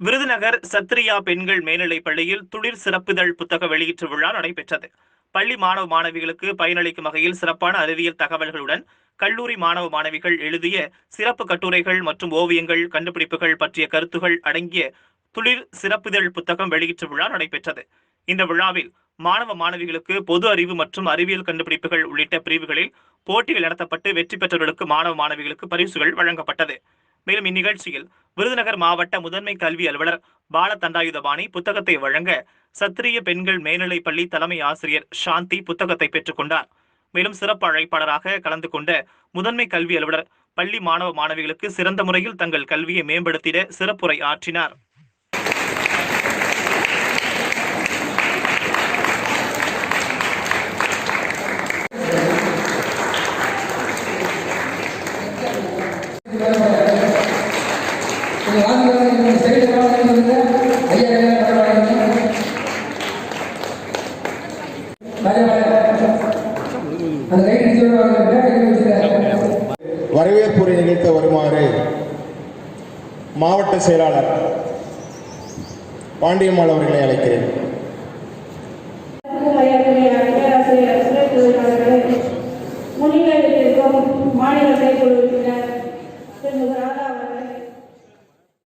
விருதுநகர் சத்ரியா பெண்கள் மேல்நிலைப் பள்ளியில் துளிர் சிறப்புதழ் புத்தக வெளியீட்டு விழா நடைபெற்றது. பள்ளி மாணவ மாணவிகளுக்கு பயனளிக்கும் வகையில் சிறப்பான அறிவியல் தகவல்களுடன் கல்லூரி மாணவ மாணவிகள் எழுதிய சிறப்பு கட்டுரைகள் மற்றும் ஓவியங்கள் கண்டுபிடிப்புகள் பற்றிய கருத்துகள் அடங்கிய துளிர் சிறப்புதழ் புத்தகம் வெளியீட்டு விழா நடைபெற்றது. இந்த விழாவில் மாணவ மாணவிகளுக்கு பொது அறிவு மற்றும் அறிவியல் கண்டுபிடிப்புகள் உள்ளிட்ட பிரிவுகளில் போட்டிகள் நடத்தப்பட்டு வெற்றி பெற்றவர்களுக்கு மாணவ மாணவிகளுக்கு பரிசுகள் வழங்கப்பட்டது. மேலும் இந்நிகழ்ச்சியில் விருதுநகர் மாவட்ட முதன்மை கல்வி அலுவலர் பால தண்டாயுதபாணி புத்தகத்தை வழங்க சத்திரிய பெண்கள் மேல்நிலைப் பள்ளி தலைமை ஆசிரியர் சாந்தி புத்தகத்தை பெற்றுக்கொண்டார் மேலும் சிறப்பு அழைப்பாளராக கலந்து கொண்ட முதன்மை கல்வி அலுவலர் பள்ளி மாணவ மாணவிகளுக்கு சிறந்த முறையில் தங்கள் கல்வியை மேம்படுத்திட சிறப்புரை ஆற்றினார். வரவேற்புரை நிகழ்த்த வருமாறு மாவட்ட செயலாளர் பாண்டியம்மாள் அவர்களை அழைக்கிறேன். மாநில செயற்குழு உறுப்பினர் அவர்களே ராதா